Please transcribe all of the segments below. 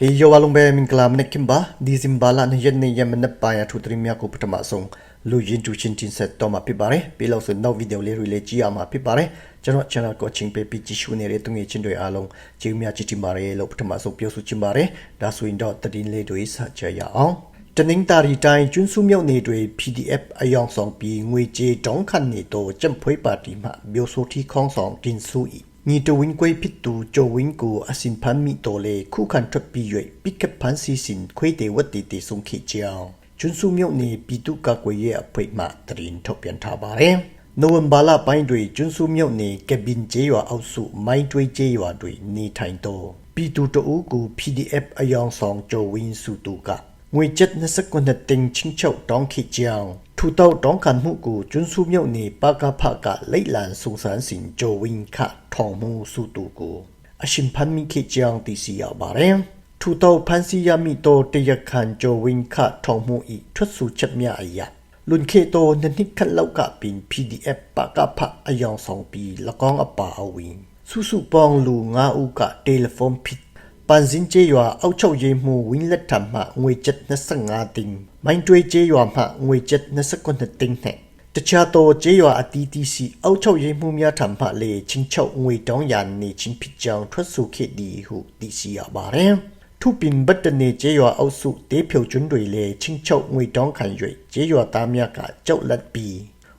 ဟေယောဝလုံးပဲမင်္ဂလာမနက်ခင်ပါဒီဇင်ဘာလ၂ရက်နေ့ယမနက်ပိုင်းအထူးသတင်းများကိုပထမဆုံးလူရင်းတူချင်းတင်ဆက်တော့မှာဖြစ်ပါတယ်ပြီးလို့ဆိုနောက်ဗီဒီယိုလေးတွေလည်းကြည့်ရမှာဖြစ်ပါတယ်ကျွန်တော် channel ကိုချင်းပေးပြီးကြည့်ရှုနေတဲ့သူငယ်ချင်းတွေအားလုံးကျေးဇူးများကြည်တင်ပါတယ်လို့ပထမဆုံးပြောဆိုချင်ပါတယ်ဒါဆိုရင်တော့သတင်းလေးတွေစကြရအောင်တနင်္သာရီတိုင်းကျွန်းစုမြုပ်နေတွေ PDF အယောင်ဆောင်ပြီးငွေကြေးတောင်းခံနေတော့ကျန့်ဖွေးပါတီမှမျိုးဆိုတီခေါင်းဆောင်တင်စု၏ ညီတဝင်းကွေးဖြစ်သူဂျိုဝင်းကိုအစင်ဖမ်းမိတော်လေခုခံထွက်ပြီး၍ပိကပ်ဖန်စီစင်ခွေးတေဝတ်တီတီဆုံခိကြောင်ကျွန်းစုမြုပ်နေပြည်သူ့ကကွေရဲ့အဖွေမှတရင်ထုတ်ပြန်ထားပါတယ်နိုဝင်ဘာလပိုင်းတွင်ကျွန်းစုမြုပ်နေကဘင်ကျေးရွာအောက်စုမိုင်းတွေးကျေးရွာတွင်နေထိုင်တော်ပြည်သူတအုပ်ကို PDF အယောင်ဆောင်ဂျိုဝင်းစုတူက ငွေကျပ်29တင်ချင်းချုပ်တောင်းခိကြောင်ထူတောက်တောင်းခံမှုကိုကျွန်းစုမြုပ်နေပကဖကလိတ်လန်စုံစမ်းစင်ဂျိုဝင်းခထောင်မှုစုတူကိုအရှင်ဖန်မိခိကြောင်တီစီရပါတယ်ထူတောက်ဖန်စီရမိတော့တရခန်ဂျိုဝင်းခထောင်မှုဤထွက်စုချက်မြအရာလွန်ခေတောနနိခလောက်ကပင် PDF ပကဖအယောင်ဆောင်ပြီးလကောင်းအပါအဝင်စုစုပေါင်းလူ9ဦးကတယ်လီဖုန်းဖြစ် ပန်စင်ကျေးရွာအောက်ချုပ်ရေးမှုဝင်းလက်ထံမှငွေကျပ်25တင်မိုင်းတွေးကျေးရွာမှငွေကျပ်29တင်နဲ့တခြားသောကျေးရွာအတီးတီးစီအောက်ချုပ်ရေးမှုများထံမှလေချင်းချုပ်ငွေတောင်းရနေချင်းဖြစ်ကြောင်းထွက်ဆိုခဲ့သည်ဟုသိရှိရပါတယ်ထုပင်ဘတ်တနေကျေးရွာအောက်စုတေးဖြုတ်ကျွန်းတွေလေချင်းချုပ်ငွေတောင်းခံ၍ကျေးရွာသားများကကြောက်လန့်ပြီး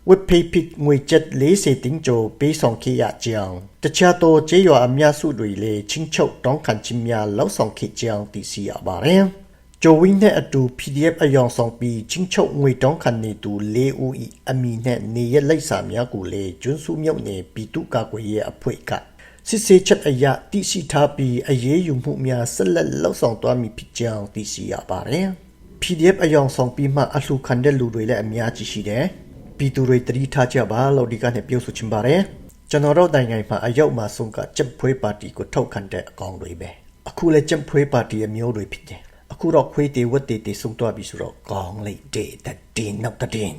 ဝက်ဖေးပစ်ငွေချက်40တင်းကျော်ပေးဆောင်ခဲ့ရကြောင်းတခြားသောကျေးရွာအများစုတွေလည်းချင်းချုပ်တောင်းခံခြင်းများလောက်ဆောင်ခဲ့ကြောင်းသိရှိရပါတယ်။ဂျိုဝင်းနဲ့အတူ PDF အယောင်ဆောင်ပြီးချင်းချုပ်ငွေတောင်းခံနေသူ၄ဦး၏အမည်နဲ့နေရလိုက်စာများကိုလည်းကျွန်းစုမြုပ်နေပြည်သူ့ကာကွယ်ရေးအဖွဲ့ကစစ်ဆေးချက်အရတိရှိထားပြီးအရေးယူမှုများဆက်လက်လောက်ဆောင်သွားမည်ဖြစ်ကြောင်းသိရှိရပါတယ်။ PDF အယောင်ဆောင်ပြီးမှအလှခံတဲ့လူတွေလည်းအများကြီးရှိတယ်။ ပြည်သူတွေတတိထားကြပါလို့ဒီကနေ့ပြောဆိုချင်ပါတယ်။ကျွန်တော်တို့နိုင်ငံမှာအရောက်မှာဆုံးကကြက်ဖွေးပါတီကိုထောက်ခံတဲ့အကောင်တွေပဲ။အခုလည်းကြက်ဖွေးပါတီအမျိုးတွေဖြစ်တယ်။အခုတော့ခွေးတေဝတ်တေတေဆုံးသွားပြီဆိုတော့ကောင်းလိုက်တဲ့တဲ့တင်နောက်တဲ့တင်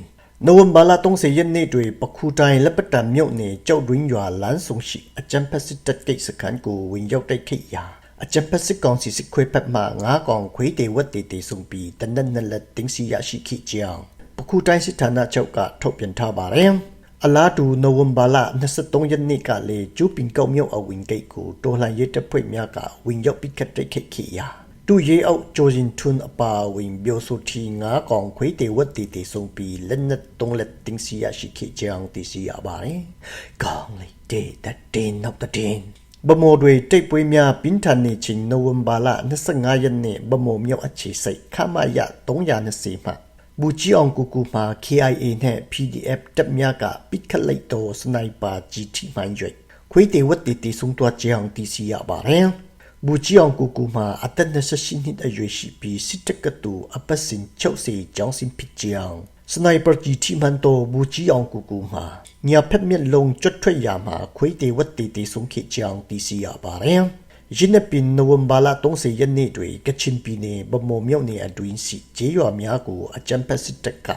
နိုဝင်ဘာလ30ရက်နေ့တွင်ပခုတိုင်းလက်ပတံမြို့နယ်ကြောက်တွင်းရွာလမ်းဆောင်ရှိအကြံဖက်စစ်တပ်ကိတ်စခန်းကိုဝင်ရောက်တိုက်ခိုက်ရာအကြံဖက်စစ်ကောင်စီစစ်ခွေးဖက်မှငါးကောင်ခွေးတေဝတ်တေတေဆုံးပြီးတနက်နက်လက်တင်းစီရရှိခိကြောင်း ပခုတိုင်းစစ်ဌာနချုပ်ကထုတ်ပြန်ထားပါတယ်အလားတူနိုဝင်ဘာလ23ရက်နေ့ကလည်းကျူပင်ကောက်မြို့အဝင်ဂိတ်ကိုတော်လှန်ရေးတပ်ဖွဲ့များကဝင်ရောက်ပစ်ခတ်တိုက်ခိုက်ခဲ့ရာတူရဲအောက်ဂျိုဂျင်ထွန်းအပါဝင်ဘျိုဆိုတီငါးကောင်ခွေးတေဝတ်တီတီဆုံးပြီးလက်နက်သုံးလက်တင်းစီရရှိခဲ့ကြောင်းသိရှိရပါတယ်။ကောင်းလေတေတတင်းနောက်တင်းဗမော်တွေတိတ်ပွေးများပင်းထန်နေချင်းနိုဝင်ဘာလ25ရက်နေ့ဗမော်မြို့အခြေစိတ်ခမရ320မှ ဘူချီအောင်ကူကူမှာ KIA နဲ့ PDF တပ်များကပစ်ခတ်လိုက်တော့စနိုက်ပါကြီးထိမှန်၍ခွေးတေဝတ်တီတီဆုံးသွားကြောင်းသိရှိရပါတယ်။ဘူချီအောင်ကူကူမှာအသက်28နှစ်အရွယ်ရှိပြီးစစ်တပ်ကတူအပတ်စဉ်ချုပ်စီကျောင်းစင်ဖြစ်ကြောင်းစနိုက်ပါကြီးထိမှန်တော့ဘူချီအောင်ကူကူမှာညာဖက်မျက်လုံးကျွတ်ထွက်ရမှာခွေးတေဝတ်တီတီဆုံးခဲ့ကြောင်းသိရှိရပါတယ်။ ယင်းပင်နိုဝင်ဘာလ30ရက်နေ့တွင်ကချင်ပြည်နယ်ဗမော်မြို့နယ်အတွင်းရှိဂျေးရွာများကိုအကြမ်းဖက်စစ်တပ်က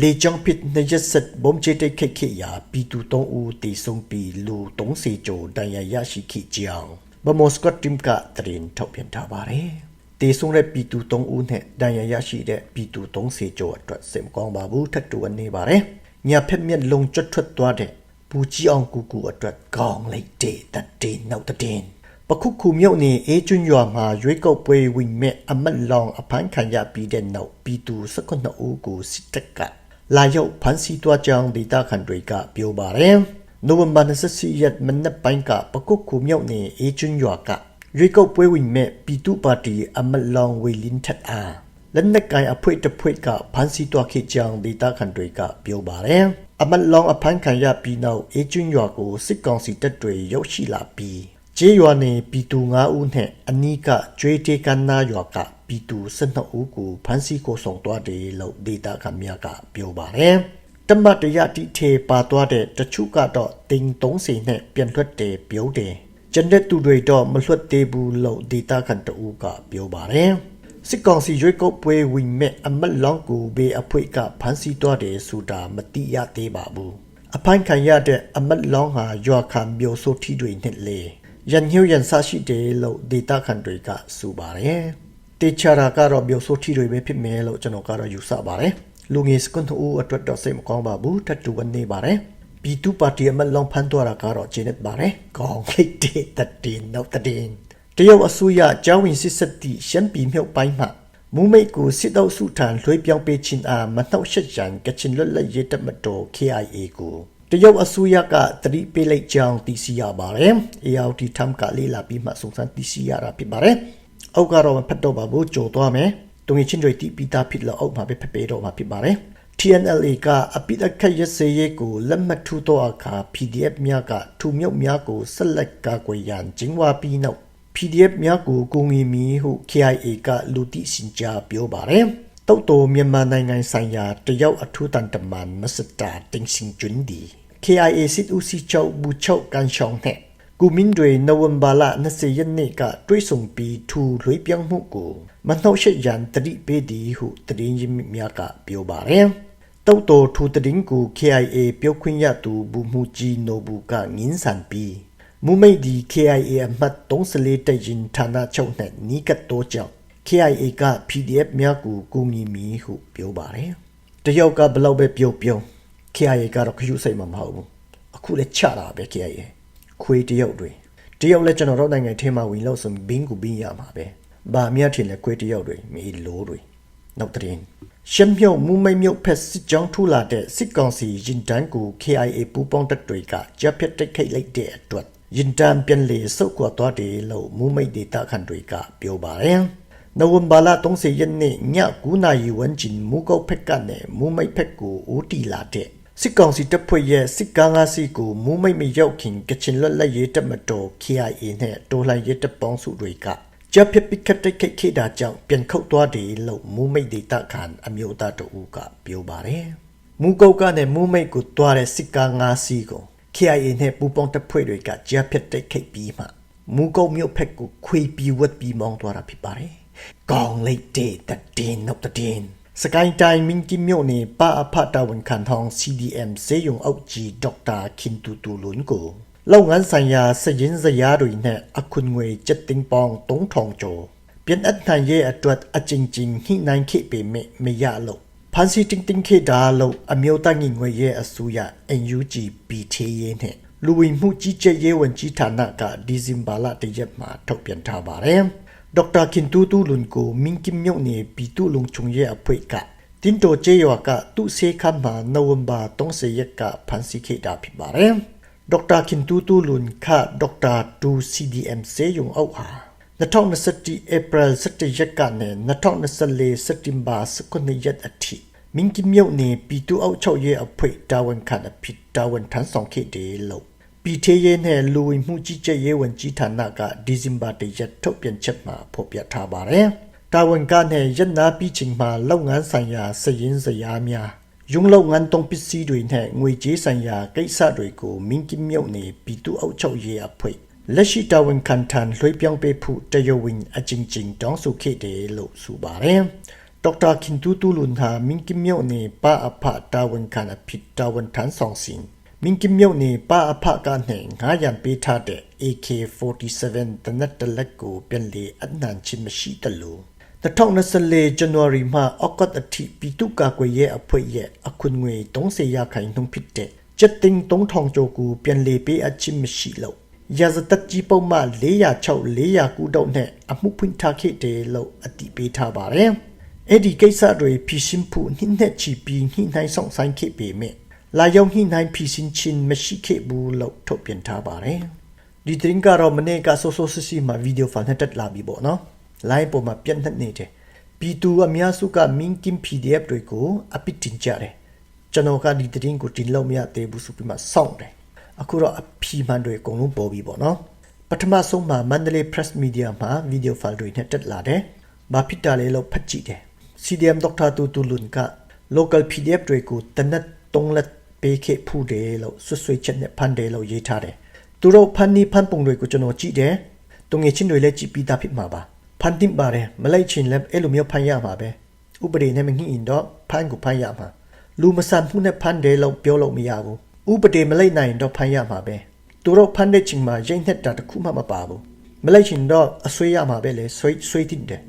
လေကြောင်းပစ်နှရက်ဆက်ဘုံချတိတ်ခက်ခရာပြည်သူ3ဦးတေဆုံးပြီးလူ30ကျော်ဒဏ်ရာရရှိခဲ့ကြောင်းဘမော့စကတ်တင်ကတရင်ထုတ်ပြန်ထားပါတယ်။တေဆုံတဲ့ပြည်သူ3ဦးနဲ့ဒဏ်ရာရရှိတဲ့ပြည်သူ30ကျော်အတွက်စင်ကောင်းပါဘူးထပ်တူနေပါတယ်။ညာဖက်မျက်လုံးကျွတ်ထွက်သွားတဲ့ပူကြီးအောင်ကူကူအတွက်ကောင်းလိုက်တဲ့တတဲ့နောက်တဲ့ ပခုခုမြုပ်နေအေးကျွန်းရွာမှာရွေးကောက်ပွဲဝင်မဲ့အမတ်လောင်အဖမ်းခံရပြီးတဲ့နောက်ပြည်သူ19ဦးကိုစစ်တပ်ကလာရောက်ဖမ်းဆီးသွားကြောင်းဒေတာခန်တွေကပြောပါတယ်။နိုဝင်ဘာ24ရက်မနက်ပိုင်းကပကုတ်ခုမြောက်နေအေချွန်းရွာကရွေးကောက်ပွဲဝင်မဲ့ပြည်သူ့ပါတီအမလောင်ဝေလင်းထက်အားလက်နက်ကိုင်အဖွဲ့တစ်ဖွဲ့ကဖမ်းဆီးသွားခဲ့ကြောင်းဒေတာခန်တွေကပြောပါတယ်အမလောင်အဖမ်းခံရပြီးနောက်အေချွန်းရွာကိုစစ်ကောင်စီတပ်တွေရောက်ရှိလာပြီး ကျေးရွာနေပြည်သူ9ဦးနဲ့အနီးကကျွေးတေကန္နာရွာကပြည်သူ12ဦးကိုဖမ်းဆီးကိုဆောင်သွားတယ်လို့ဒေတာခန်များကပြောပါတယ်တမတ်တရတိထေပါသွားတဲ့တချို့ကတော့တင်30နဲ့ပြန်လွှတ်တယ်ပြောတယ်ကျန်တဲ့သူတွေတော့မလွှတ်သေးဘူးလို့ဒေတာခန်တူကပြောပါတယ်စစ်ကောင်စီရွေးကောက်ပွဲဝင်မဲ့အမတ်လောင်းကိုဘေးအဖွဲ့ကဖမ်းဆီးသွားတယ်ဆိုတာမတိရသေးပါဘူးအဖိုင်းခံရတဲ့အမတ်လောင်းဟာရွာခံမျိုးဆိုထီတွေနဲ့လေ ရန်ညှို့ရန်ဆရှိတယ်လို့ဒေတာခန်တွေကဆိုပါတယ်တေချာရာကတော့ biểu ဆိုထီတွေပဲဖြစ်မယ်လို့ကျွန်တော်ကတော့ယူဆပါတယ်လူငယ်စကွန်တူအတွက်တော့စိတ်မကောင်းပါဘူးထပ်တူဝင်နေပါတယ်ပီတူပါတီအမတ်လောင်ဖန်သွားတာကတော့ဂျင်းနဲ့ပါတယ်ကောင်းခိတ်တဲ့တတင်နောက်တတင်တရုတ်အစိုးရကျောင်းဝင်စစ်စစ်တီရှမ်းပြည်မြုပ်ပိုင်းမှာမူမိတ်ကိုစစ်တောက်စုထံလွှဲပြောင်းပေးခြင်းအားမနှောက်ယှက်ရန်ကချင်လွတ်လပ်ရေးတပ်မတော် KIA ကို တရုတ်အစိုးရကတတိပေးလိုက်ကြောင်းသိရှိရပါတယ်။ ARD ထမ်ကလေးလာပြီးမှစုံစမ်းသိရှိရတာဖြစ်ပါတယ်။အောက်ကတော့မဖတ်တော့ပါဘူးကြော်သွားမယ်။တုံငချင်းတွေတီးပြီးသားဖြစ်လို့အောက်မှာပဲဖတ်ပေးတော့မှာဖြစ်ပါတယ်။ TNLA ကအပိဒအခက်ရစေရေးကိုလက်မှတ်ထိုးတော့အခါ PDF များကထူမြုပ်များကိုဆက်လက်ကာကွယ်ရန်ကျင်းဝါပြီးနောက် PDF များကိုကိုငီမီဟု KIA ကလူတိစင်ကြားပြောပါတယ်။ တုတ်တော်မြန်မာနိုင်ငံဆိုင်ရာတရုတ်အထူးတန်တမန်မစ္စတာတင်စင်ကျွန်းဒီ KIA စစ်ဦးစီးချုပ်ဘူချုပ်ကန်ရှောင်းနဲ့ကူမင်းတွေနိုဝင်ဘာလ20ရက်နေ့ကတွိတ်ဆုံပြီးထူလွှေးပြောင်းမှုကိုမနှောက်ယှက်ရန်တတိပေးသည်ဟုတရင်ရင်းများကပြောပါတယ်။တုတ်တော်ထူတရင်ကို KIA ပြောခွင့်ရသူဘူမူကြီးနိုဘူးကငင်းဆန်ပြီးမူမိတ်ဒီ KIA အမှတ်34တရင်ဌာနချုပ်နဲ့နီးကပ်တော့ကြောင့် KIA က PDF များကိုကူညီမည်ဟုပြောပါတယ်။တယောက်ကဘလောက်ပဲပြောပြော KIA ကတော့ခရုစိတ်မှာမဟုတ်ဘူး။အခုလည်းချတာပဲ KIA ခွေတယောက်တွေတယောက်လည်းကျွန်တော်တို့နိုင်ငံထဲမှာဝင်လို့ဆိုဘင်းကူဘင်းရမှာပဲ။ဘာမြတ်ထင်လဲခွေတယောက်တွေမီလိုတွေနောက်တရင်ရှမ်းမြုပ်မူမိတ်မြုပ်ဖက်စစ်ကြောင်းထူလာတဲ့စစ်ကောင်စီရင်တန်းကို KIA ပူးပေါင်းတပ်တွေကကြပ်ပြတ်တိုက်ခိုက်လိုက်တဲ့အတွက်ရင်တန်းပြန်လေစုပ်ကွာသွားတယ်လို့မူမိတ်ဒေတာခန်တွေကပြောပါတယ်။ နိုဝင်ဘာလ30ရက်နေ့ည9နာရီဝန်းကျင်မူကောက်ဖက်ကနေမူမိတ်ဖက်ကိုဦးတီလာတဲ့စစ်ကောင်စီတပ်ဖွဲ့ရဲ့စစ်ကားငါးစီးကိုမူမိတ်မရောက်ခင်ကချင်လွတ်လပ်ရေးတပ်မတော် KIA နဲ့တော်လှန်ရေးတပ်ပေါင်းစုတွေကကြပ်ပြစ်ပစ်ခတ်တိုက်ခိုက်ခဲ့တာကြောင့်ပြန်ခုတ်သွားတယ်လို့မူမိတ်ဒေတာခန်အမျိုးသားတို့ကပြောပါတယ်။မူကောက်ကနဲ့မူမိတ်ကိုတွားတဲ့စစ်ကားငါးစီးကို KIA နဲ့ပူးပေါင်းတပ်ဖွဲ့တွေကကြားဖြတ်တိုက်ခိုက်ပြီးမှမူကုတ်မြို့ဖက်ကိုခွေပြီးဝတ်ပြီးမောင်းသွားတာဖြစ်ပါတယ်။ ကောင်းလိုက်တဲ့တည်နောက်တည်စကိုင်းတိုင်းမင်းကြီးမြို့နေပါအဖတာဝန်ခံထောင် CDM စေယုံအောက်ကြီးဒေါက်တာခင်တူတူလွန်ကိုလုပ်ငန်းဆိုင်ရာစရင်စရာတွေနဲ့အခုငွေချက်တင်ပေါင်း3000ကျော်ပြန်အထန်ရဲ့အတွက်အချင်းချင်းဟိနိုင်ခိပေမဲ့မရလို့ဖန်စီတင်းတင်းခေတာလို့အမျိုးသားညီငွေရဲ့အစိုးရ NUG BTA နဲ့လူဝင်မှုကြီးကြပ်ရေးဝန်ကြီးဌာနကဒီဇင်ဘာလတရက်မှာထုတ်ပြန်ထားပါတယ်။ ဒေါက်တာခင်တူတူလွန်ကိုမင်းကင်မြုပ်နေပြည်သူလုံချုံရဲ့အဖွဲ့ကတင်တိုကျေယောကသူ့ဆေးခမ်းမှာနိုဝင်ဘာ30ရက်ကဖန်စီခေတာဖြစ်ပါတယ်။ဒေါက်တာခင်တူတူလွန်ကဒေါက်တာတူ CDM ဆေးရုံအောက်ဟာ2021 April 17ရက်ကနေ2024 September 19ရက်အထိမင်းကမြုပ်နေပြည်သူအောက်ချုပ်ရဲ့အဖွဲ့တာဝန်ခံအဖြစ်တာဝန်ထမ်းဆောင်ခဲ့တယ်လို့ ပြည်ထရေးနဲ့လူဝင်မှုကြီးကြပ်ရေးဝန်ကြီးဌာနကဒီဇင်ဘာတရက်ထုတ်ပြန်ချက်မှာဖော်ပြထားပါတယ်။တာဝန်ကနဲ့ရနာပြီးချိန်မှာလုပ်ငန်းဆိုင်ရာစည်ရင်းစရာများယုံလုပ်ငန်းတုံးပစ္စည်းတွေနဲ့ငွေကြေးဆိုင်ရာကိစ္စတွေကိုမင်းကမြုပ်နေပြည်သူအောက်ချုပ်ရေးအဖွဲ့လက်ရှိတာဝန်ခံထံလွှဲပြောင်းပေးဖို့တရဝင်းအချင်းချင်းတောင်းဆိုခဲ့တယ်လို့ဆိုပါတယ်။ဒေါက်တာခင်တူတူလွန်ဟာမင်းကမြုပ်နေပါအဖတာဝန်ခံအဖြစ်တာဝန်ထမ်းဆောင်စဉ် မင်းကမြုပ်နေပါအဖကနဲ့ငားရံပေးထားတဲ့ AK47 တနက်တလက်ကိုပြန်လေအနှံချင်းမရှိတလို့2024 January မှာအောက်ကတ်အထိပြည်သူ့ကာကွယ်ရေးအဖွဲ့ရဲ့အခွင့်အရေး30ရာခိုင်နှုန်းဖြစ်တဲ့ချက်တင်3000ကျော်ကိုပြန်လေပေးအပ်ခြင်းမရှိလို့ရာဇသက်ကြီးပုံမှ406 409တောက်နဲ့အမှုဖွင့်ထားခဲ့တယ်လို့အတည်ပြုထားပါတယ်။အဲ့ဒီကိစ္စတွေဖြစ်ရှင်ဖို့နှိမ့်နဲ့ချီပြီးနှိမ့်နိုင်ဆောင်ဆိုင်ခဲ့ပေမဲ့ လာရောက်နှိမ့်နိုင်ဖြစ်ရှင်ချင်းမရှိခဲ့ဘူးလို့ထုတ်ပြန်ထားပါတယ်။ဒီတင်ကတော့မနေ့ကဆိုဆိုဆစီမှာဗီဒီယိုဖိုင်နဲ့တက်လာပြီပေါ့နော်။ live ပေါ်မှာပြန့်နှံ့နေတယ်။ပြည်သူအများစုကမင်းကင် PDF တွေကိုအပစ်တင်ကြတယ်။ကျွန်တော်ကဒီတင်ကိုတင်လို့မရသေးဘူးဆိုပြီးမှစောင့်တယ်။အခုတော့အဖြီမှန်တွေအကုန်လုံးပေါ်ပြီပေါ့နော်ပထမဆုံးမှာ Mandalay Press Media မှာ video file တွေနဲ့တက်လာတယ်။ဘာဖြစ်တာလဲလို့ဖတ်ကြည့်တယ်။ CDM Dr. Tutu Lun က local PDF တွေကိုတနက်တုံးလက် ပေးခဲ့ဖူးတယ်လို့ဆွဆွေချက်နဲ့ဖန်တယ်လို့ရေးထားတယ်။သူတို့ဖန်နီဖန်ပုံတွေကိုကျွန်တော်ကြည့်တယ်။တုံငယ်ချင်းတွေလည်းကြည့်ပြီးသားဖြစ်မှာပါ။ဖန်တင်ပါတယ်မလိုက်ချင်းလည်းအဲ့လိုမျိုးဖန်ရမှာပဲ။ဥပဒေနဲ့မငြိရင်တော့ဖန်ကိုဖန်ရမှာ။လူမဆန်မှုနဲ့ဖန်တယ်လို့ပြောလို့မရဘူးဥပဒေမလိုက်နိုင်တော့ဖမ်းရမှာပဲသူသူတို့ဖန်တဲ့ချိန်မှာရိတ်နှက်တာတစ်ခုမှမပါဘူးမလိုက်ချင်တော့အဆွေးရမှာပဲလေဆွေးဆွေးတင်တယ်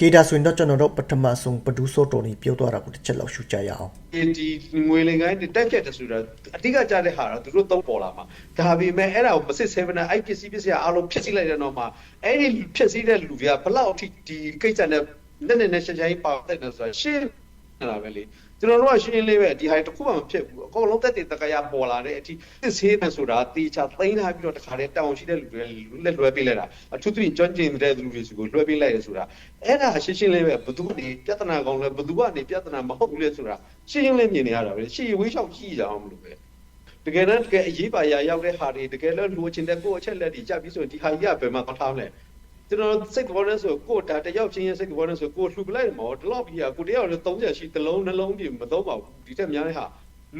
ကေဒါဆိုရင်တော့ကျွန်တော်တို့ပထမဆုံးပဒူးစောတော်နေပြောသွားတာကိုတစ်ချက်လောက်ရှုကြရအောင်ဒီငွေလင်ကိုင်းတက်ဖြတ်တယ်ဆိုတာအဓိကကြားတဲ့ဟာတော့သူတို့သုံးပေါ်လာမှာဒါပေမဲ့အဲ့ဒါကိုမစစ်7နဲ့အဲ့ပစ္စည်းပစ္စည်းအားလုံးဖြစ်စီလိုက်တဲ့တော့မှအဲ့ဒီဖြစ်စီတဲ့လူတွေကဘလောက်အထိဒီကိစ္စနဲ့နဲ့နဲ့နဲ့ရှင်းရှင်းပါတဲ့နော်ဆိုတာရှင်းနေတာပဲလေ ကျွန်တော်တို့ကရှင်းလေးပဲဒီဟာတစ်ခုမှမဖြစ်ဘူးအကုန်လုံးတက်တည်တကရပေါ်လာတဲ့အထိစစ်ဆေးတယ်ဆိုတာတေချာသိမ်းထားပြီးတော့တခါတည်းတောင်းရှိတဲ့လူတွေလက်လွှဲပေးလိုက်တာအထူးသဖြင့်ကျွမ်းကျင်တဲ့လူတွေစီကိုလွှဲပေးလိုက်ရဆိုတာအဲ့ဒါရှင်းရှင်းလေးပဲဘသူကနေပြဿနာကောင်းလဲဘသူကနေပြဿနာမဟုတ်ဘူးလေဆိုတာရှင်းရှင်းလေးမြင်နေရတာပဲရှေ့ဝေးလျှောက်ကြည့်ကြအောင်မလို့ပဲတကယ်တော့တကယ်အရေးပါရာရောက်တဲ့ဟာတွေတကယ်လို့လူချင်းတဲ့ကိုယ့်အချက်လက်တွေကြပြီးဆိုရင်ဒီဟာကြီးကဘယ်မှာသွားထားမလဲ ကျွန်တော်စိတ်ကဘောနဲ့ဆိုကိုဒါတယောက်ချင်းရဲ့စိတ်ကဘောနဲ့ဆိုကိုလှူပလိုက်မှာဒီလောက်ကြီးကကိုတယောက်လည်း30ရှိတစ်လုံးနှလုံးပြမသုံးပါဘူးဒီထက်များတဲ့ဟာ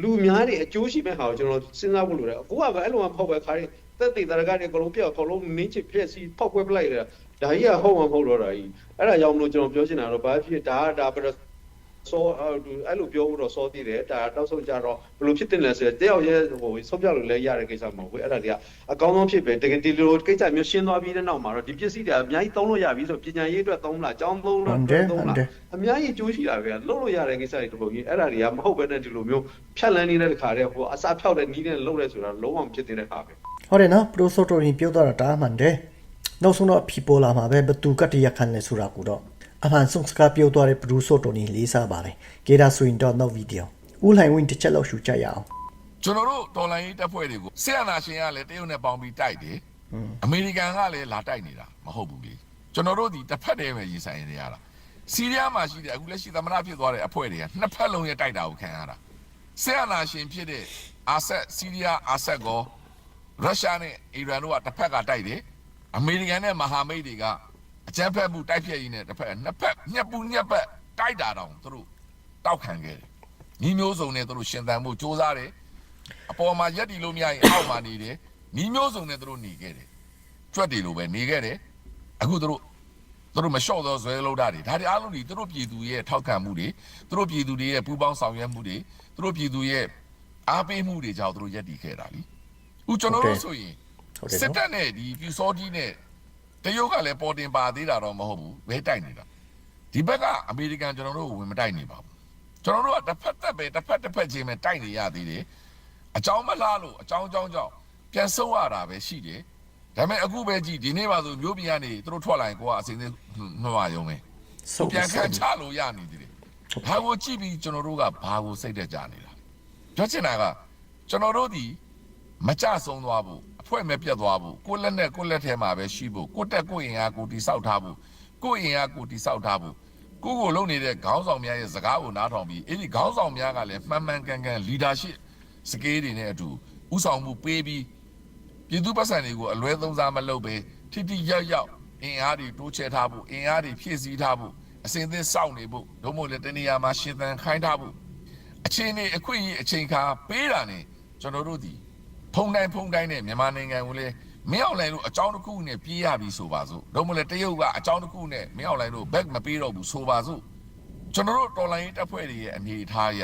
လူများတွေအကျိုးရှိမဲ့ဟာကိုကျွန်တော်စဉ်းစားဖို့လိုတယ်အခုကပဲအဲ့လိုမှဖောက်ပဲခါရီတက်တည်တရကတွေအကုန်လုံးပြောက်အကုန်လုံးနင်းချစ်ဖြစ်စီဖောက်ခွဲပလိုက်တယ်ဒါကြီးကဟုတ်မှမဟုတ်တော့တာကြီးအဲ့ဒါကြောင့်မလို့ကျွန်တော်ပြောချင်တာတော့ဘာဖြစ်ဒါကဒါ ပြတော့ဆိုအဲ့လိုပြောဖို့တော့စောသေးတယ်ဒါတောက်ဆုံးကြတော့ဘယ်လိုဖြစ်တင်လဲဆိုတော့တယောက်ရဲ့ဟိုဆုံးပြလို့လည်းရတဲ့ကိစ္စမဟုတ်ဘူးအဲ့ဒါတွေကအကောင်းဆုံးဖြစ်ပဲတကယ်ဒီလိုကိစ္စမျိုးရှင်းသွားပြီးတဲ့နောက်မှာတော့ဒီပစ္စည်းတွေအများကြီးသုံးလို့ရပြီဆိုပညာရေးအတွက်သုံးလားကျောင်းသုံးလားဟုတ်တယ်သုံးဟုတ်လားတယ်အများကြီးကြိုးရှိတာပဲလှုပ်လို့ရတဲ့ကိစ္စတွေတပုံကြီးအဲ့ဒါတွေကမဟုတ်ဘဲနဲ့ဒီလိုမျိုးဖြတ်လန်းနေတဲ့ခါတည်းဟိုအစာဖြောက်တဲ့နီးနဲ့လှုပ်ရဲဆိုတာလုံးဝမဖြစ်တဲ့ခါပဲဟုတ်တယ်နော်ပရိုဆိုတော်ရင်ပြောသွားတာဒါအမှန်တယ်နောက်ဆုံးတော့အဖြီပေါ်လာမှာပဲဘသူကတည်းကခံလဲဆိုတာကိုတော့ အမှန်ဆုံးစကားပြောသွားတဲ့ပရိုဆိုတော်ရင်လေးစားပါတယ်ကေဒါဆိုရင်တော့နောက်ဗီဒီယိုဦးလှိုင်ဝင်းတစ်ချက်လောက်ရှုကြရအောင်ကျွန်တော်တို့တော်လိုင်းရေးတပ်ဖွဲ့တွေကိုဆီယနာရှင်ကလည်းတရုတ်နဲ့ပေါင်းပြီးတိုက်တယ်အမေရိကန်ကလည်းလာတိုက်နေတာမဟုတ်ဘူးလေကျွန်တော်တို့ဒီတစ်ဖက်တည်းပဲရင်ဆိုင်နေရတာစီးရီးယားမှာရှိတဲ့အခုလက်ရှိသမ္မတဖြစ်သွားတဲ့အဖွဲ့တွေကနှစ်ဖက်လုံးရဲ့တိုက်တာကိုခံရတာဆီယနာရှင်ဖြစ်တဲ့အာဆက်စီးရီးယားအာဆက်ကောရုရှားနဲ့အီရန်တို့ကတစ်ဖက်ကတိုက်တယ်အမေရိကန်နဲ့မဟာမိတ်တွေက အကြမ်းဖက်မှုတိုက်ဖျက်ရေးနဲ့တစ်ဖက်နှစ်ဖက်ညက်ပူညက်ပတ်တိုက်တာတောင်သူတို့တောက်ခံခဲ့တယ်ညီမျိုးစုံနဲ့သူတို့ရှင်သန်မှုစ조사တယ်အပေါ်မှာရက်တီလို့မရရင်အောက်မှာနေတယ်နီးမျိုးစုံနဲ့သူတို့နေခဲ့တယ်ကြွက်တီလိုပဲနေခဲ့တယ်အခုသူတို့သူတို့မလျှော့သောဇွဲလုံးတာတွေဒါတွေအားလုံးတွေသူတို့ပြည်သူရဲ့ထောက်ခံမှုတွေသူတို့ပြည်သူတွေရဲ့ပူးပေါင်းဆောင်ရွက်မှုတွေသူတို့ပြည်သူရဲ့အားပေးမှုတွေကြောင့်သူတို့ရက်တီခဲ့တာလीအခုကျွန်တော်တို့ဆိုရင်ဟုတ်တယ်စစ်နော်တပ်နဲ့ဒီပြူစောတီနဲ့ တရုတ်ကလည်းပေါ်တင်ပါသေးတာတော့မဟုတ်ဘူးဘဲတိုက်နေတာဒီဘက်ကအမေရိကန်ကျွန်တော်တို့ကိုဝင်မတိုက်နေပါဘူးကျွန်တော်တို့ကတစ်ဖက်သက်ပဲတစ်ဖက်တစ်ဖက်ချင်းပဲတိုက်နေရသေးတယ်အကြောင်းမလားလို့အကြောင်းအကြောင်းကြောင့်ပြန်ဆုံးရတာပဲရှိတယ်ဒါပေမဲ့အခုပဲကြည့်ဒီနေ့ပါဆိုမျိုးပြန်ကနေသူတို့ထွက်လာရင်ကိုကအစင်းသေးနှွှာရုံပဲဆုတ်ပြန်ခဆုန့်တ်ချလို့ရနေသေးတယ်ဘာကိုကြည့်ပြီးကျွန်တော်တို့ကဘာကိုစိတ်တက်ကြနေတာပြောချင်တာကကျွန်တော်တို့ဒီ မကြဆုံးသွားဘူးအဖွဲမဲ့ပြတ်သွားဘူးကိုယ့်လက်နဲ့ကိုယ့်လက်ထဲမှာပဲရှိဖို့ကိုယ့်တက်ကိုယ့်ရင်အားကိုယ်တိဆောက်ထားဖို့ကိုယ့်ရင်အားကိုယ်တိဆောက်ထားဖို့ကိုယ့်ကိုလုံနေတဲ့ခေါင်းဆောင်များရဲ့စကားကိုနားထောင်ပြီးအဲ့ဒီခေါင်းဆောင်များကလည်းမှန်မှန်ကန်ကန် leadership စကေးတွေနဲ့အတူဥဆောင်မှုပေးပြီးပြည်သူ့ပတ်စံတွေကိုအလွဲသုံးစားမလုပ်ပဲထိထိရောက်ရောက်အင်အားတွေတိုးချဲ့ထားဖို့အင်အားတွေဖြည့်ဆည်းထားဖို့အစဉ်အသင်းစောင့်နေဖို့ဒုမို့လည်းတနေရာမှာရှင်သန်ခိုင်းထားဖို့အချိန်နဲ့အခွင့်အရေးအချိန်ခါပေးတာနဲ့ကျွန်တော်တို့ဒီဖုံ တိုင်းဖုံတိုင်းနဲ့မြန်မာနိုင်ငံကိုလည်းမင်းအောင်လှိုင်တို့အကြောင်းတစ်ခုနဲ့ပြေးရပြီဆိုပါစို့ဒုမို့လည်းတရုတ်ကအကြောင်းတစ်ခုနဲ့မင်းအောင်လှိုင်တို့ဘက်မပေးတော့ဘူးဆိုပါစို့ကျွန်တော်တို့တော်လိုင်းရေးတပ်ဖွဲ့တွေရဲ့အနေအထားအရ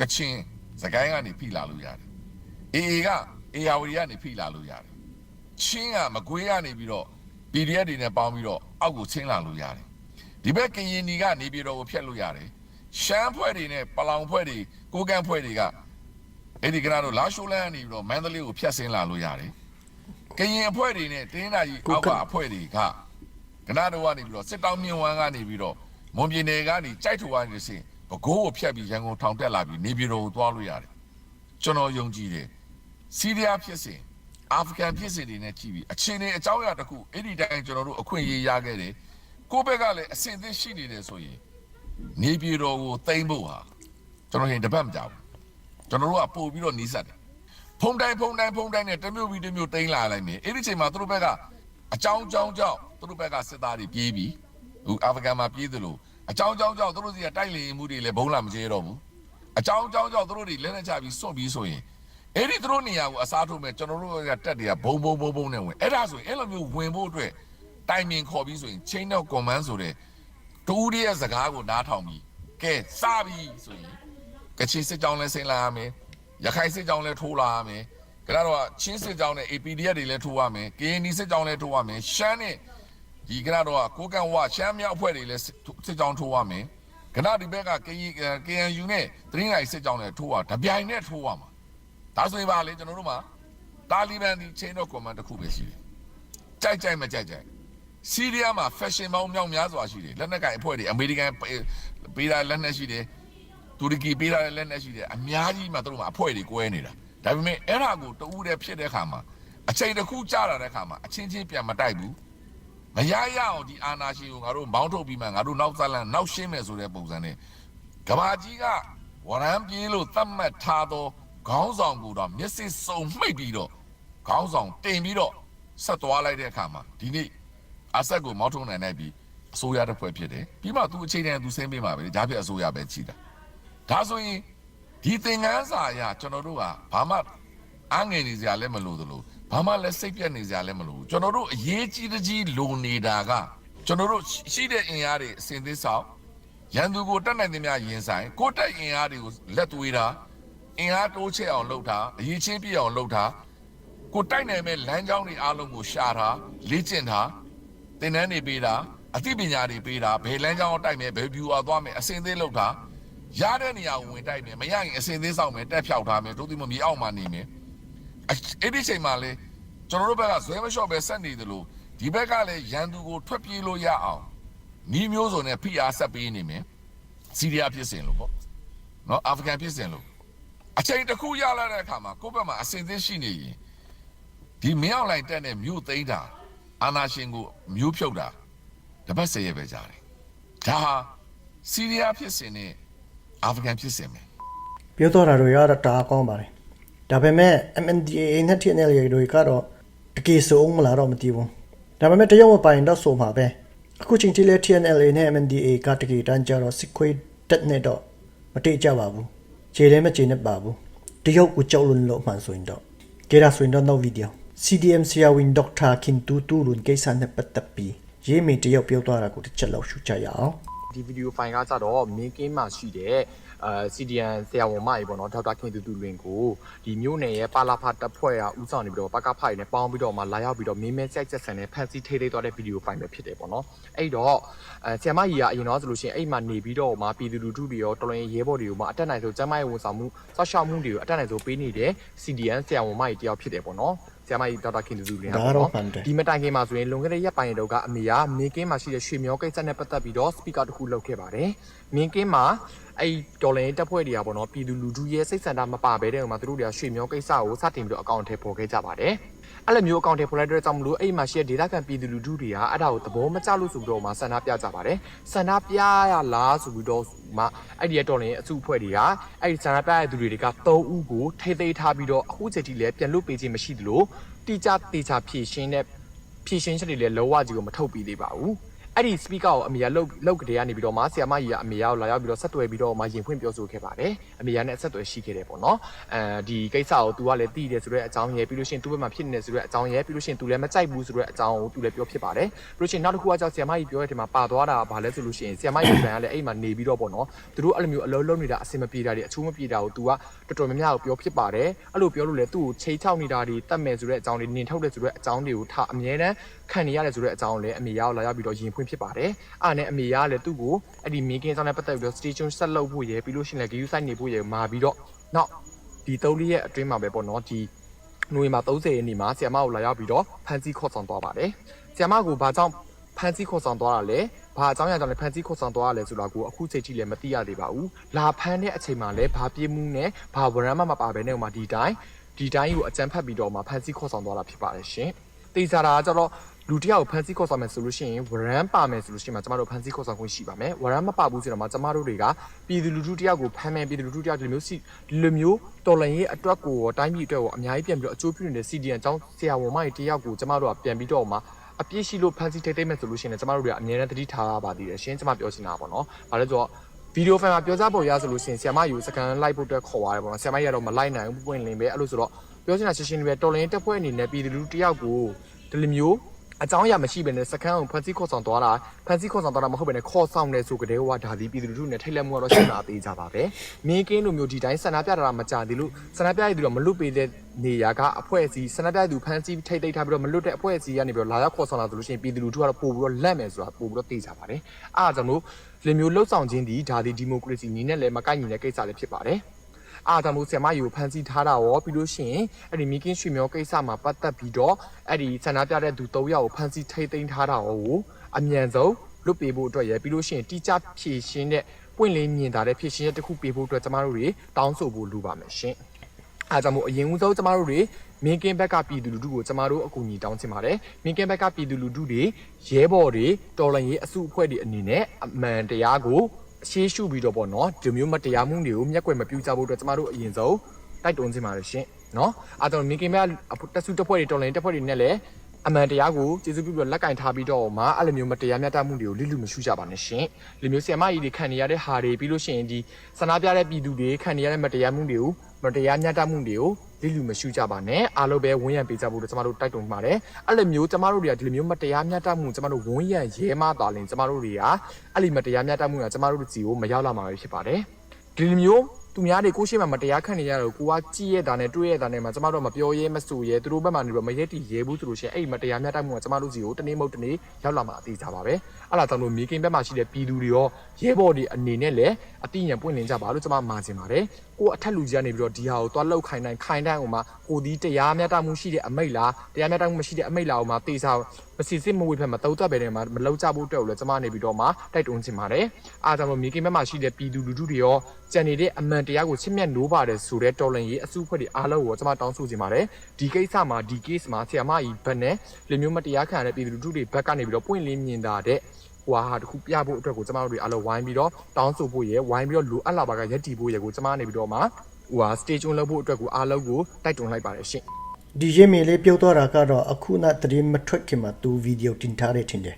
ကချင်စကိုင်းကနေဖိလာလို့ရတယ်။အေအေကအေယာဝတီကနေဖိလာလို့ရတယ်။ချင်းကမကွေးကနေပြီးတော့ PDF တွေနဲ့ပေါင်းပြီးတော့အောက်ကိုချင်းလာလို့ရတယ်။ဒီဘက်ကရင်နီကနေပြီးတော့ကိုဖျက်လို့ရတယ်။ရှမ်းဖွဲ့တွေနဲ့ပလောင်ဖွဲ့တွေကိုကန့်ဖွဲ့တွေက အဲ့ဒီကရတို့လာရှိုးလန်းကနေပြီးတော့မန္တလေးကိုဖျက်ဆင်းလာလို့ရတယ်။ကရင်အဖွဲ့တွေနဲ့တင်းနာကြီးအောက်ကအဖွဲ့တွေကကနတို့ကနေပြီးတော့စစ်တောင်းမြင့်ဝမ်းကနေပြီးတော့မွန်ပြည်နယ်ကနေကြိုက်ထူကနေစင်ဘကိုးကိုဖျက်ပြီးရန်ကုန်ထောင်တက်လာပြီးနေပြည်တော်ကိုသွားလို့ရတယ်ကျွန်တော်ယုံကြည်တယ်စီးရီးယားဖြစ်စဉ်အာဖဂန်ဖြစ်စဉ်တွေနဲ့ကြည့်ပြီးအချင်းတွေအကြောင်းအရာတစ်ခုအဲ့ဒီတိုင်းကျွန်တော်တို့အခွင့်အရေးရခဲ့တယ်ကိုယ့်ဘက်ကလည်းအဆင်သင့်ရှိနေတယ်ဆိုရင်နေပြည်တော်ကိုတိမ့်ဖို့ဟာကျွန်တော်ရင်တပတ်မကြောက်ဘူး ကျွန်တော်တို့ကပို့ပြီးတော့နီးစပ်တယ်ဖုံတိုင်းဖုံတိုင်းဖုံတိုင်းနဲ့တစ်မျိုးပြီးတစ်မျိုးတိမ့်လာလိုက်မယ်အဲ့ဒီချိန်မှာသူတို့ဘက်ကအကြောင်းကြောင်းကြောင့်သူတို့ဘက်ကစစ်သားတွေပြေးပြီးဟိုအာဖဂန်မှာပြေးသလိုအကြောင်းကြောင်းကြောင့်သူတို့စီကတိုက်လေမှုတွေလည်းဘုံလာမကျဲတော့ဘူးအကြောင်းကြောင်းကြောင့်သူတို့တွေလက်နဲ့ချပြီးစွန့်ပြီးဆိုရင်အဲ့ဒီသူတို့နေရာကိုအစားထိုးမဲ့ကျွန်တော်တို့ကတက်တွေကဘုံဘုံဘုံဘုံနဲ့ဝင်အဲ့ဒါဆိုရင်အဲ့လိုမျိုးဝင်ဖို့အတွက်တိုင်ပင်ခေါ်ပြီးဆိုရင် chain of command ဆိုတဲ့တူးရဲ့စကားကိုနားထောင်ပြီးကဲစပြီဆိုရင် ကချင်စစ်ကြောင်းလဲဆင်းလာရမယ်ရခိုင်စစ်ကြောင်းလဲထိုးလာရမယ်ကကတော့ချင်းစစ်ကြောင်းနဲ့ APDF တွေလည်းထိုးရမယ် KND စစ်ကြောင်းလည်းထိုးရမယ်ရှမ်းနဲ့ဒီကတော့ကိုကန်ဝရှမ်းမြောက်အဖွဲ့တွေလည်းစစ်ကြောင်းထိုးရမယ်ကနဒီဘက်က KNU နဲ့သတင်းလိုက်စစ်ကြောင်းလည်းထိုးရတပြိုင်နဲ့ထိုးရမှာဒါဆိုရင်ပါလေကျွန်တော်တို့မှာတာလီဘန်ဒီ chain of command တစ်ခုပဲရှိတယ်ကြိုက်ကြိုက်မကြိုက်ကြိုက်စီးရီးယားမှာ fashion ပေါင်းမြောက်များစွာရှိတယ်လက်နက်ကင်အဖွဲ့တွေအမေရိကန်ပေးတာလက်နက်ရှိတယ် တူရကီပေးထားတဲ့လက်နက်ရှိတယ်အများကြီးမှသူတို့မှာအဖွဲ့တွေကွဲနေတာဒါပေမဲ့အဲ့ဒါကိုတူးတဲ့ဖြစ်တဲ့ခါမှာအချိန်တစ်ခုကြာလာတဲ့ခါမှာအချင်းချင်းပြန်မတိုက်ဘူးမရရအောင်ဒီအာနာရှင်ကိုငါတို့မောင်းထုတ်ပြီးမှငါတို့နောက်ဆက်လန်နောက်ရှင်းမယ်ဆိုတဲ့ပုံစံနဲ့ကဘာကြီးကဝရမ်းပြေးလို့သတ်မှတ်ထားသောခေါင်းဆောင်ကိုတော့မျက်စိစုံမှိတ်ပြီးတော့ခေါင်းဆောင်တင်ပြီးတော့ဆက်သွားလိုက်တဲ့အခါမှာဒီနေ့အဆက်ကိုမောင်းထုတ်နိုင်နိုင်ပြီးအစိုးရတစ်ဖွဲ့ဖြစ်တယ်ပြီးမှသူအချိန်တည်းသူဆင်းပေးမှာပဲဒါပြအစိုးရပဲချီတာ ဒါဆိုရင်ဒီသင်္ကန်းစာအရကျွန်တော်တို့ကဘာမှအငယ်နေစရာလည်းမလိုသလိုဘာမှလည်းစိတ်ပြတ်နေစရာလည်းမလိုဘူးကျွန်တော်တို့အရေးကြီးတကြီးလိုနေတာကကျွန်တော်တို့ရှိတဲ့အင်အားတွေအစဉ်သစ်ဆောင်ရန်သူကိုတက်နိုင်သမျှရင်ဆိုင်ကိုယ်တက်အင်အားတွေကိုလက်သွေးတာအင်အားတိုးချဲ့အောင်လုပ်တာအရေးချင်းပြည့်အောင်လုပ်တာကိုတိုက်နိုင်မဲ့လမ်းကြောင်းတွေအားလုံးကိုရှာတာလေ့ကျင့်တာသင်တန်းတွေပေးတာအသိပညာတွေပေးတာဘယ်လမ်းကြောင်းကိုတိုက်မယ်ဘယ် view အားသွားမယ်အစဉ်သစ်လုပ်တာ ရတဲ့နေရာကိုဝင်တိုက်မယ်မရရင်အစင်သေးဆောင်မယ်တက်ဖြောက်ထားမယ်တို့ဒီမမြေအောက်မှာနေမယ်အဲ့ဒီချိန်မှာလေကျွန်တော်တို့ဘက်ကဇွဲမလျှော့ပဲဆက်နေတယ်လို့ဒီဘက်ကလည်းရန်သူကိုထွက်ပြေးလို့ရအောင်ဤမျိုးစုံနဲ့ဖိအားဆက်ပေးနေမယ်စီးရီးယားဖြစ်စဉ်လို့ပေါ့နော်အာဖဂန်ဖြစ်စဉ်လို့အချိန်တစ်ခုရလာတဲ့အခါမှာကိုယ့်ဘက်မှာအစင်သေးရှိနေရင်ဒီမင်းအောင်လိုက်တက်တဲ့မြို့သိမ်းတာအာနာရှင်ကိုမြို့ဖြုတ်တာတပတ်စေရပဲကြားတယ်ဒါဟာစီးရီးယားဖြစ်စဉ်နဲ့ အာဖဂန်ဖြစ်စဉ်ပဲပြောတော့တာတွေကတော့တအားကောင်းပါတယ်ဒါပေမဲ့ MNDAA နဲ့ TNL တွေကတော့တကယ်ဆိုးမလားတော့မသိဘူးဒါပေမဲ့တရုတ်မပိုင်တော့ဆိုမှာပဲအခုချိန်ထိလဲ TNL နဲ့ MNDAA ကတကယ်တမ်းကြတော့စစ်ခွေးတက်နေတော့မတိကြပါဘူးခြေလည်းမခြေနဲ့ပါဘူးတရုတ်ကိုကြောက်လွန်းလို့မှန်ဆိုရင်တော့ကြရဆိုရင်တော့နောက်ဗီဒီယို CDM ဆရာဝန်ဒေါက်တာခင်တူတူလွန်ကိစ္စနဲ့ပတ်သက်ပြီးရေးမိတရုတ်ပြောသွားတာကိုတစ်ချက်လောက်ရှုကြရအောင် ဒီဗီဒီယိုဖိုင်ကကြတော့မင်းကင်းမှာရှိတဲ့အာ CDN ဆရာဝန်မကြီးပေါ့နော်ဒေါက်တာခင်သူသူလွင်ကိုဒီမျိုးနယ်ရဲ့ပါလာဖာတပ်ဖွဲ့ကဦးဆောင်နေပြီးတော့ပကဖိုင်နဲ့ပေါင်းပြီးတော့မှလာရောက်ပြီးတော့မင်းမဲကြိုက်ချက်ဆန်နဲ့ဖန်စီထိထိသွားတဲ့ဗီဒီယိုဖိုင်ပဲဖြစ်တယ်ပေါ့နော်အဲ့တော့အဲဆရာမကြီးကအရင်တော့ဆိုလို့ရှိရင်အဲ့မှာနေပြီးတော့မှပြည်သူလူထုတွေရောတော်လိုင်းရဲဘော်တွေကိုမှအတက်နိုင်ဆုံးကျမ်းမာရေးဝန်ဆောင်မှုစောင့်ရှောက်မှုတွေကိုအတက်နိုင်ဆုံးပေးနေတဲ့ CDN ဆရာဝန်မကြီးတယောက်ဖြစ်တယ်ပေါ့နော် ဆရာမကြီးဒေါက်တာခင်သူသူလွင်ကဒါပေါ့တော့နော်မှန်တယ်ဒီမတိုင်ခင်မှာဆိုရင်လွန်ခဲ့တဲ့ရက်ပိုင်းတုန်းကအမေကမင်းကင်းမှာရှိတဲ့ရွှေမျောကိစ္စနဲ့ပတ်သက်ပြီးတော့ speaker တစ်ခုလုပ်ခဲ့ပါတယ်။မင်းကင်းမှာအဲ့ဒေါ်လာတက်ဖွဲ့တွေကပေါ့နော်ပြည်သူလူထုရဲ့စိတ်ဆန္ဒမပါဘဲတဲ့ဟိုမှာသူတို့တွေကရွှေမျောကိစ္စကိုစတင်ပြီးတော့အကောင့်ထဲပေါ်ခဲ့ကြပါတယ်။ အဲ့လိုမျိုးအကောင့်ထဲပေါ်လိုက်တဲ့ကြောင့်မလို့အဲ့မှာရှိတဲ့ဒေတာခံပြည်သူလူထုတွေကအဲ့ဒါကိုသဘောမကျလို့ဆိုပြီးတော့မှဆန္ဒပြကြပါတယ်။ဆန္ဒပြရလားဆိုပြီးတော့မှအဲ့ဒီဒေါ်လာရဲ့အစုအဖွဲ့တွေကအဲ့ဒီဆန္ဒပြရတဲ့သူတွေက3ဦးကိုထိသိမ်းထားပြီးတော့အခုချိန်ထိလည်းပြန်လွတ်ပေးခြင်းမရှိသလိုတိကျတေချာဖြည့်ရှင်းတဲ့ဖြည့်ရှင်းချက်တွေလည်းလောဝကြီးကိုမထုတ်ပြီးသေးပါဘူး အဲ့ဒီ speaker ကိုအမေကလုတ်လုတ်ကလေးကနေပြီးတော့မှဆီယမကြီးကအမေရောက်လာရောက်ပြီးတော့ဆက်သွယ်ပြီးတော့မှရင်ဖွင့်ပြောဆိုခဲ့ပါတယ်အမေကလည်းဆက်သွယ်ရှိခဲ့တယ်ပေါ့နော်အဲဒီကိစ္စကို तू ကလည်းသိတယ်ဆိုတဲ့အကြောင်းရယ်ပြီးလို့ရှိရင် तू ဘက်မှာဖြစ်နေတယ်ဆိုတဲ့အကြောင်းရယ်ပြီးလို့ရှိရင် तू လည်းမကြိုက်ဘူးဆိုတဲ့အကြောင်းကို तू လည်းပြောဖြစ်ပါတယ်ပြီးလို့ရှိရင်နောက်တစ်ခုကကြောင့်ဆီယမကြီးပြောတဲ့ထဲမှာပါသွားတာကဘာလဲဆိုလို့ရှိရင်ဆီယမကြီးပြန်ကလည်းအဲ့မှာနေပြီးတော့ပေါ့နော်သူတို့အဲ့လိုမျိုးအလုံးလုံးနေတာအဆင်မပြေတာတွေအချိုးမပြေတာကို तू က တော်တော်များများကိုပြောဖြစ်ပါတယ်အဲ့လိုပြောလို့လေသူ့ကိုချိန်ချောက်နေတာတွေတတ်မယ်ဆိုတဲ့အကြောင်းတွေနင်ထုတ်တယ်ဆိုတဲ့အကြောင်းတွေကိုထားအမြဲတမ်းခံနေရတယ်ဆိုတဲ့အကြောင်းကိုလည်းအမေရောက်လာရောက်ပြီးတော့ရင်ဖွင့်ဖြစ်ပါတယ်အဲ့ဒါနဲ့အမေကလည်းသူ့ကိုအဲ့ဒီမင်းကင်းဆောင်နဲ့ပတ်သက်ပြီးတော့ station ဆက်လုပ်ဖို့ရယ်ပြီးလို့ရှိရင်လည်း GU site နေဖို့ရယ်မာပြီးတော့နောက်ဒီ၃လေးရဲ့အတွင်းမှာပဲပေါ့နော်ဒီနိုဝင်ဘာ30ရက်နေ့မှာဆီယမကိုလာရောက်ပြီးတော့ဖန်စီခေါ်ဆောင်သွားပါတယ်ဆီယမကိုဘာကြောင့် ဖန်စီခေါ်ဆောင်သွားတာလဲဘာအကြောင်းအရာကြောင့်လဲဖန်စီခေါ်ဆောင်သွားရလဲဆိုတာကိုအခုချိန်ထိလည်းမသိရသေးပါဘူးလာဖန်တဲ့အချိန်မှာလည်းဘာပြေးမှုနဲ့ဘာဝရမ်းမှမပါဘဲနဲ့ဥမာဒီတိုင်းဒီတိုင်းကိုအကြမ်းဖက်ပြီးတော့မှဖန်စီခေါ်ဆောင်သွားတာဖြစ်ပါတယ်ရှင်တေချာတာကကျတော့လူတစ်ယောက်ကိုဖန်စီခေါ်ဆောင်မယ်ဆိုလို့ရှိရင်ဝရမ်းပါမယ်ဆိုလို့ရှိရင်မှကျမတို့ဖန်စီခေါ်ဆောင်ခွင့်ရှိပါမယ်ဝရမ်းမပါဘူးဆိုတော့မှကျမတို့တွေကပြည်သူလူထုတစ်ယောက်ကိုဖမ်းမယ်ပြည်သူလူထုတစ်ယောက်ဒီလိုမျိုးစီဒီလိုမျိုးတော်လန်ရေးအတွက်ကိုရောတိုင်းပြည်အတွက်ကိုအများကြီးပြန်ပြီးတော့အကျိုးပြုနေတဲ့ CDN အကြောင်းဆရာဝန်မကြီးတစ်ယောက်ကိုကျမတို့ကပြန်ပြီးတော့မှ အပြည့်ရှိလို့ဖန်စီထိတ်ထိတ်မဲ့ဆိုလို့ရှိရင်လည်းကျမတို့တွေကအမြဲတမ်းသတိထားရပါသေးတယ်ရှင်းကျမပြောချင်တာပေါ့နော်။ဘာလဲဆိုတော့ဗီဒီယိုဖိုင်မှာပြောကြပေါ်ရဆိုလို့ရှိရင်ဆီယမယူစကန်လိုက်ဖို့အတွက်ခေါ်ရတယ်ပေါ့နော်ဆီယမကြီးကတော့မလိုက်နိုင်ဘူးပွင့်လင်းပဲအဲ့လိုဆိုတော့ပြောချင်တာရှင်းရှင်းလေးပဲတော်လင်းတက်ဖွဲ့အနေနဲ့ပြည်သူလူတစ်ယောက်ကိုဒီလိုမျိုး အကြောင်းအရာမရှိဘဲနဲ့စကန်ကိုဖန်ဆီးခေါ်ဆောင်သွားတာဖန်ဆီးခေါ်ဆောင်သွားတာမဟုတ်ဘဲနဲ့ခေါ်ဆောင်တယ်ဆိုကြတဲ့ဟိုကဒါဒီပြည်သူလူထုနဲ့ထိတ်လက်မှုကတော့ရှိတာအသေးကြပါပဲမင်းကင်းလိုမျိုးဒီတိုင်းဆန္ဒပြတာမကြသေးလို့ဆန္ဒပြရည်သူတော့မလွတ်ပေးတဲ့နေရာကအဖွဲ့အစည်းဆန္ဒပြရည်သူဖန်ဆီးထိတ်သိမ်းထားပြီးတော့မလွတ်တဲ့အဖွဲ့အစည်းကနေပြီးတော့လာရောက်ခေါ်ဆောင်လာဆိုလို့ရှိရင်ပြည်သူလူထုကတော့ပို့ပြီးတော့လက်မယ်ဆိုတာပို့ပြီးတော့သိကြပါတယ်အားကြောင့်လို့လေမျိုးလှုပ်ဆောင်ခြင်းဒီဒါဒီဒီမိုကရေစီနည်းနဲ့လည်းမကိုက်ညီတဲ့ကိစ္စလည်းဖြစ်ပါတယ် အားကြောင့်မို့ဆရာမယူကိုဖမ်းဆီးထားတာရောပြီးလို့ရှိရင်အဲ့ဒီမီကင်းရွှေမျိုးကိစ္စမှာပတ်သက်ပြီးတော့အဲ့ဒီဆန္ဒပြတဲ့သူ၃ယောက်ကိုဖမ်းဆီးထိတ်သိမ်းထားတာရောအမြန်ဆုံးလွတ်ပေးဖို့အတွက်ရယ်ပြီးလို့ရှိရင်တိကျဖြည့်ရှင်းတဲ့ပွင့်လင်းမြင်သာတဲ့ဖြည့်ရှင်းချက်တစ်ခုပေးဖို့အတွက်ကျမတို့တွေတောင်းဆိုဖို့လိုပါမယ်ရှင်အားကြောင့်မို့အရင်ဦးဆုံးကျမတို့တွေမင်းကင်းဘက်ကပြည်သူလူထုကိုကျမတို့အကူအညီတောင်းချင်ပါတယ်မင်းကင်းဘက်ကပြည်သူလူထုတွေရဲဘော်တွေတော်လှန်ရေးအစုအဖွဲ့တွေအနေနဲ့အမှန်တရားကို အရှိရှုပြီးတော့ပေါ့နော်ဒီမျိုးမတရားမှုတွေကိုမျက်ကွယ်မပြုကြဖို့အတွက်ကျမတို့အရင်ဆုံးတိုက်တွန်းချင်ပါတယ်ရှင်နော်အားကြောင့်မင်းကင်းဘက်တက်စုတက်ဖွဲ့တွေတော်လှန်ရေးတက်ဖွဲ့တွေနဲ့လည်းအမှန်တရားကိုကျေစုပြုပြီးတော့လက်ကင်ထားပြီးတော့မှအဲ့လိုမျိုးမတရားမျှတမှုတွေကိုလိလူမရှုကြပါနဲ့ရှင်။ဒီမျိုးဆီယမကြီးတွေခံနေရတဲ့ဟာတွေပြီးလို့ရှိရင်ဒီဆန္ဒပြတဲ့ပြည်သူတွေခံနေရတဲ့မတရားမှုတွေကို မတရားမျှတမှုတွေကိုလိလူမရှုကြပါနဲ့အားလုံးပဲဝန်းရံပေးကြဖို့တော့ကျမတို့တိုက်တွန်းပါတယ်။အဲ့လိုမျိုးကျမတို့တွေကဒီလိုမျိုးမတရားမျှတမှုကျမတို့ဝန်းရံရဲမပါလင်ကျမတို့တွေကအဲ့ဒီမတရားမျှတမှုကကျမတို့စီကိုမရောက်လာမှာပဲဖြစ်ပါတယ်။ဒီလိုမျိုးသူများတွေကိုရှိမှမတရားခံနေရတော့ကိုကကြည့်ရတာနဲ့တွေးရတာနဲ့မှကျမတို့ကမပြောရဲမဆိုရဲသူတို့ဘက်မှနေတော့မရက်တီရဲဘူးသူတို့ရှိရင်အဲ့ဒီမတရားမျှတမှုကကျမတို့စီကိုတနေ့မဟုတ်တနေ့ရောက်လာမှာအသေးချပါပဲ အဲ့ဒါကြောင့်လို့မီကင်ဘက်မှာရှိတဲ့ပြည်သူတွေရောရဲဘော်တွေအနေနဲ့လည်းအတိညာပွင့်လင်းကြပါလို့ကျမမှာချင်ပါတယ်ကိုအထက်လူကြီးကနေပြီးတော့ဒီဟာကိုသွားလောက်ခိုင်းတိုင်းခိုင်းတိုင်းဟိုမှာကိုဒီတရားမျှတမှုရှိတဲ့အမိတ်လားတရားမျှတမှုမရှိတဲ့အမိတ်လားဟိုမှာတေးစားမစီစစ်မဝေဖက်မတုံးသက်ပဲနဲ့မှာမလောက်ကြဖို့အတွက်ကိုလည်းကျမနေပြီးတော့မှတိုက်တွန်းချင်ပါတယ်အားကြောင့်လို့မီကင်ဘက်မှာရှိတဲ့ပြည်သူလူထုတွေရောကြံနေတဲ့အမှန်တရားကိုချစ်မြတ်နိုးပါတယ်ဆိုတဲ့တော်လန်ရေးအစုအဖွဲ့တွေအားလုံးကိုကျမတောင်းဆိုချင်ပါတယ်ဒီကိစ္စမှာဒီ case မှာဆီယမကြီးဘက်နဲ့လူမျိုးမတရားခံရတဲ့ပြည်သူလူထုတွေဘက်ကနေပြီးတော့ပွင့်လင်းမြင်သာတဲ့ ဟွာဟာတခုပြဖို့အတွက်ကိုကျမတို့တွေအားလုံးဝိုင်းပြီးတော့တောင်းဆိုဖို့ရယ်ဝိုင်းပြီးတော့လူအပ်လာပါကရက်တီဖို့ရယ်ကိုကျမနေပြီးတော့မှဟွာ stage 1လုပ်ဖို့အတွက်ကိုအားလုံးကိုတိုက်တွန်းလိုက်ပါတယ်ရှင့်ဒီရင်မီလေးပြုတ်သွားတာကတော့အခုနသတင်းမထွက်ခင်မှာသူဗီဒီယိုတင်ထားတယ်ထင်တယ်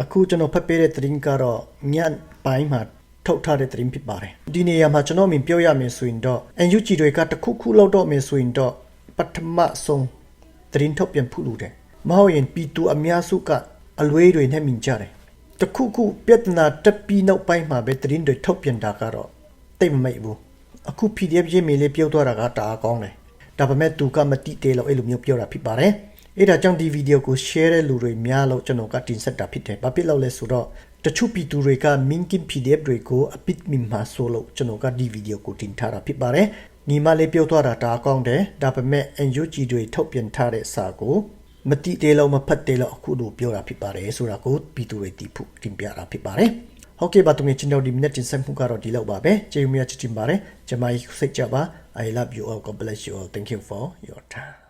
အခုကျွန်တော်ဖတ်ပေးတဲ့သတင်းကတော့ညပိုင်းမှာထုတ်ထားတဲ့သတင်းဖြစ်ပါတယ်ဒီနေရာမှာကျွန်တော်မြင်ပြောရမယ်ဆိုရင်တော့ NUG တွေကတခုခုလောက်တော့မယ်ဆိုရင်တော့ပထမဆုံးသတင်းထုတ်ပြန်ဖို့လိုတယ်မဟုတ်ရင်ပြည်သူအများစုကအလွေးတွေနဲ့မြင်ကြတယ် တခုခုပြဿနာတက်ပြီးနောက်ပိုင်းမှာပဲသတင်းတွေထုတ်ပြန်တာကတော့တိတ်မမိတ်ဘူးအခု PDF ရေးမေးလေးပြုတ်သွားတာကတအားကောင်းတယ်ဒါပေမဲ့သူကမတိသေးလို့အဲ့လိုမျိုးပြောတာဖြစ်ပါတယ်။အဲ့ဒါကြောင့်ဒီဗီဒီယိုကို share တဲ့လူတွေများလို့ကျွန်တော်ကတင်ဆက်တာဖြစ်တယ်။ဘာဖြစ်လို့လဲဆိုတော့တချို့ပြည်သူတွေက Minkin PDF တွေကိုအပစ်မင်မှာဆိုလို့ကျွန်တော်ကဒီဗီဒီယိုကိုတင်ထားတာဖြစ်ပါတယ်။ညီမလေးပြောသွားတာဒါအကောင်းတယ်။ဒါပေမဲ့ NUG တွေထုတ်ပြန်ထားတဲ့စာကို မတိသေးလို့မဖတ်သေးလို့အခုလိုပြောတာဖြစ်ပါတယ်ဆိုတာကိုပြည်သူတွေသိဖို့တင်ပြတာဖြစ်ပါတယ်။ဟုတ်ကဲ့ပါသူငယ်ချင်းတို့ဒီ minute တင်ဆက်မှုကတော့ဒီလောက်ပါပဲကျေးဇူးများချစ်တင်ပါတယ်ကျမကြီးစိတ်ကြပါ I love you all God bless you all thank you for your time